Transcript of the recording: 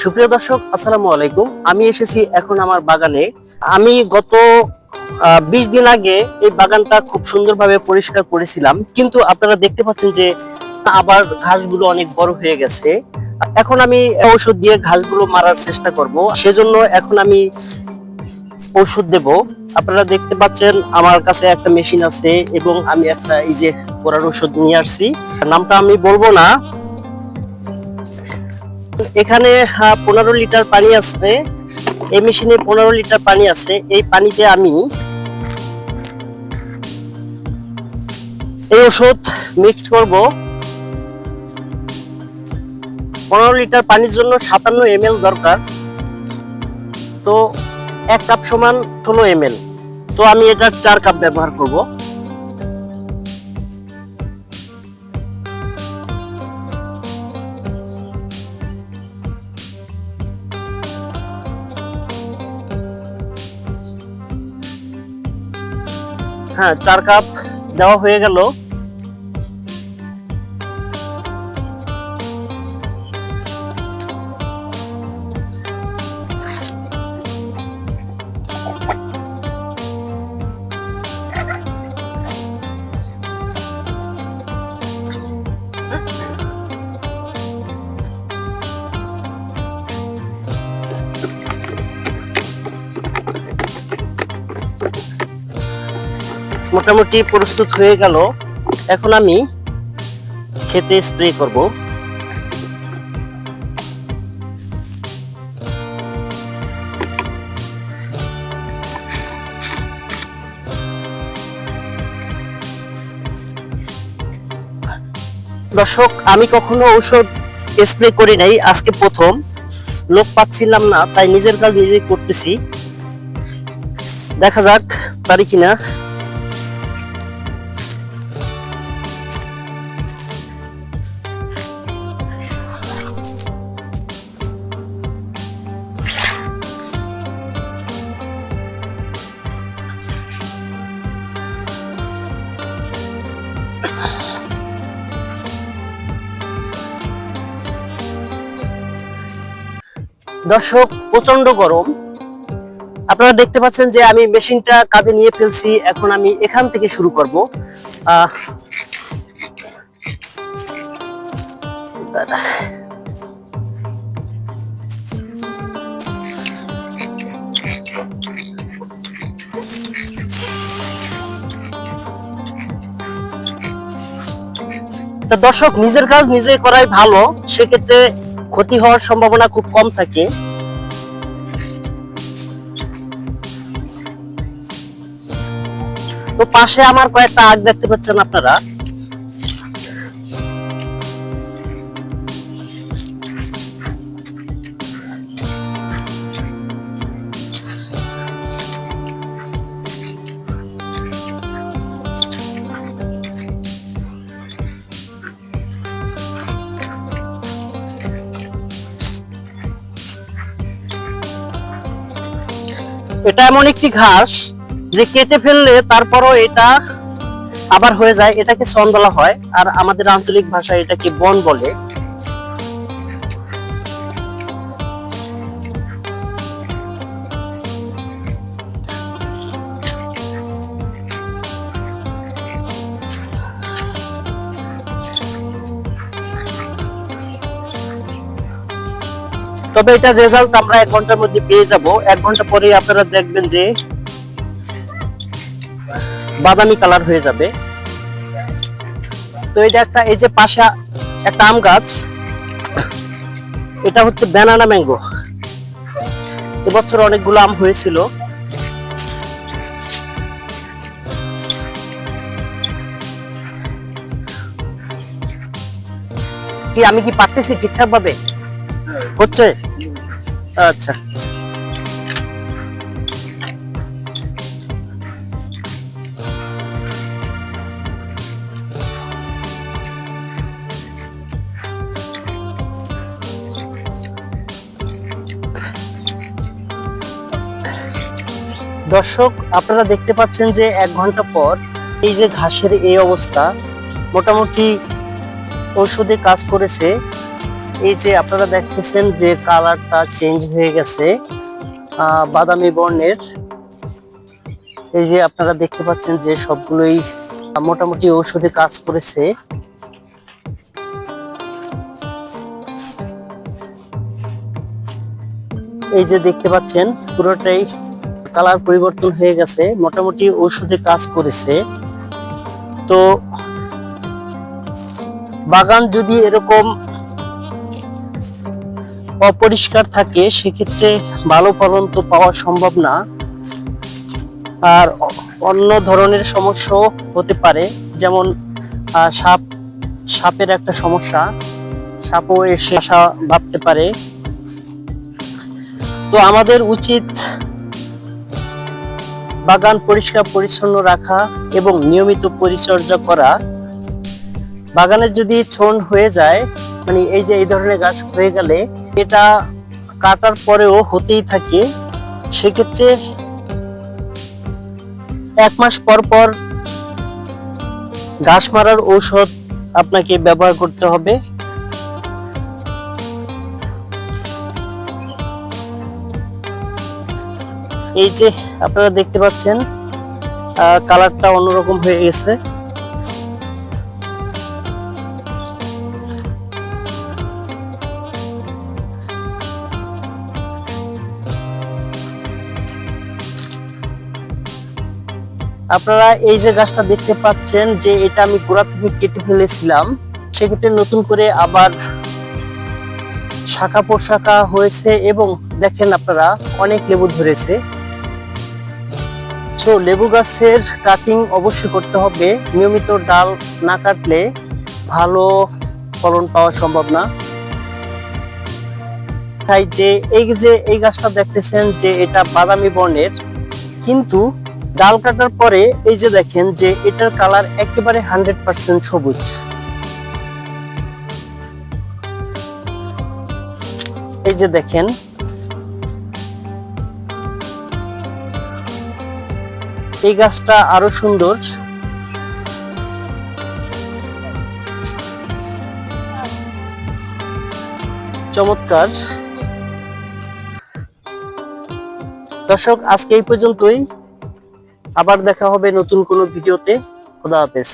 সুপ্রিয় দর্শক, আসসালামু আলাইকুম। আমি এসেছি এখন আমার বাগানে। আমি গত বিশ দিন আগে এই বাগানটা খুব সুন্দরভাবে পরিষ্কার করেছিলাম। কিন্তু আপনারা দেখতে পাচ্ছেন যে আবার ঘাসগুলো অনেক বড় হয়ে গেছে। এখন আমি ঔষধ দিয়ে ঘাসগুলো মারার চেষ্টা করব। সেজন্য এখন আমি ঔষধ দেব। আপনারা দেখতে পাচ্ছেন আমার কাছে একটা মেশিন আছে এবং আমি একটা এই যে পোড়ার ওষুধ নিয়ে আসছি। নামটা আমি বলব না। এখানে পনেরো লিটার পানি আছে এই মেশিনে পনেরো লিটার পানি আছে। এই পানিতে আমি এই ওষুধ মিক্সড করব। পনেরো লিটার পানির জন্য সাতান্ন এম দরকার। তো এক কাপ সমান ষোলো এম তো আমি এটার চার কাপ ব্যবহার করব। হ্যাঁ চার কাপ দেওয়া হয়ে গেল। মোটামুটি প্রস্তুত হয়ে গেল। এখন আমি খেতে স্প্রে করব। দর্শক, আমি কখনো ঔষধ স্প্রে করি নাই, আজকে প্রথম। লোক পাচ্ছিলাম না, তাই নিজের কাজ নিজেই করতেছি। দেখা যাক, পারি কিনা। দর্শক প্রচণ্ড গরম। আপনারা দেখতে পাচ্ছেন যে আমি মেশিনটা কাঁধে নিয়ে ফেলছি, এখন আমি এখান থেকে শুরু করব। দর্শক, নিজের কাজ নিজে করাই ভালো। সেক্ষেত্রে ক্ষতি হওয়ার সম্ভাবনা খুব কম থাকে। তো পাশে আমার কয়েকটা আগ দেখতে পাচ্ছেন আপনারা। এটা এমন একটি ঘাস যে কেটে ফেললে তারপরও এটা আবার হয়ে যায়। এটাকে সন বলা হয়। আর আমাদের আঞ্চলিক ভাষায় এটাকে বন বলে। তবে এটা রেজাল্ট আমরা এক ঘণ্টার মধ্যে পেয়ে যাব। এক ঘণ্টা পরে আপনারা দেখবেন যে বাদামি কালার হয়ে যাবে। তো এটা একটা, এই যে পাশে একটা আম গাছ, এটা হচ্ছে ব্যানানা ম্যাঙ্গো এবছর অনেকগুলো আম হয়েছিল। কি আমি কি পারতেছি ঠিকঠাক ভাবে হচ্ছে? আচ্ছা। দর্শক, আপনারা দেখতে পাচ্ছেন যে এক ঘণ্টা পর এই যে ঘাসের এই অবস্থা, মোটামুটি ঔষধে কাজ করেছে এই যে আপনারা দেখতেছেন যে কালারটা চেঞ্জ হয়ে গেছে বাদামি বর্ণের। এই যে আপনারা দেখতে পাচ্ছেন যে সবগুলোই মোটামুটি ঔষধে কাজ করেছে। এই যে দেখতে পাচ্ছেন, পুরোটাই কালার পরিবর্তন হয়ে গেছে, মোটামুটি ঔষধে কাজ করেছে। তো বাগান যদি এরকম অপরিষ্কার থাকে, সেক্ষেত্রে ভালো ফলন তো পাওয়া সম্ভব না। আর অন্য ধরনের সমস্যাও হতে পারে, যেমন সাপ, সাপের একটা সমস্যা। সাপও এসে আসা ভাবতে পারে। তো আমাদের উচিত বাগান পরিষ্কার পরিচ্ছন্ন রাখা এবং নিয়মিত পরিচর্যা করা। বাগানের যদি ছন হয়ে যায় মানে এই যে এই ধরনের গাছ হয়ে গেলে এটা কাটার পরেও হতেই থাকে। সেক্ষেত্রে এক মাস পর পর ঘাস মারার ঔষধ আপনাকে ব্যবহার করতে হবে। এই যে আপনারা দেখতে পাচ্ছেন কালারটা অন্যরকম হয়ে গেছে। আপনারা এই যে গাছটা দেখতে পাচ্ছেন যে এটা আমি গোড়া থেকে কেটে ফেলেছিলাম, সেক্ষেত্রে নতুন করে আবার শাখা পোশাখা হয়েছে এবং দেখেন আপনারা অনেক লেবু ধরেছে। তো লেবু গাছের কাটিং অবশ্যই করতে হবে। নিয়মিত ডাল না কাটলে ভালো ফলন পাওয়া সম্ভব না। তাই যে এই যে এই গাছটা দেখতেছেন যে এটা বাদামি বর্ণের, কিন্তু ডাল কাটার পরে এই যে দেখেন যে এটার কালার একেবারে হান্ড্রেড পার্সেন্ট সবুজ। এই যে দেখেন। এই গাছটা আরও সুন্দর। চমৎকার। দর্শক, আজকে এই পর্যন্তই। আবার দেখা হবে নতুন কোনো ভিডিওতে। খোদা হাফেজ।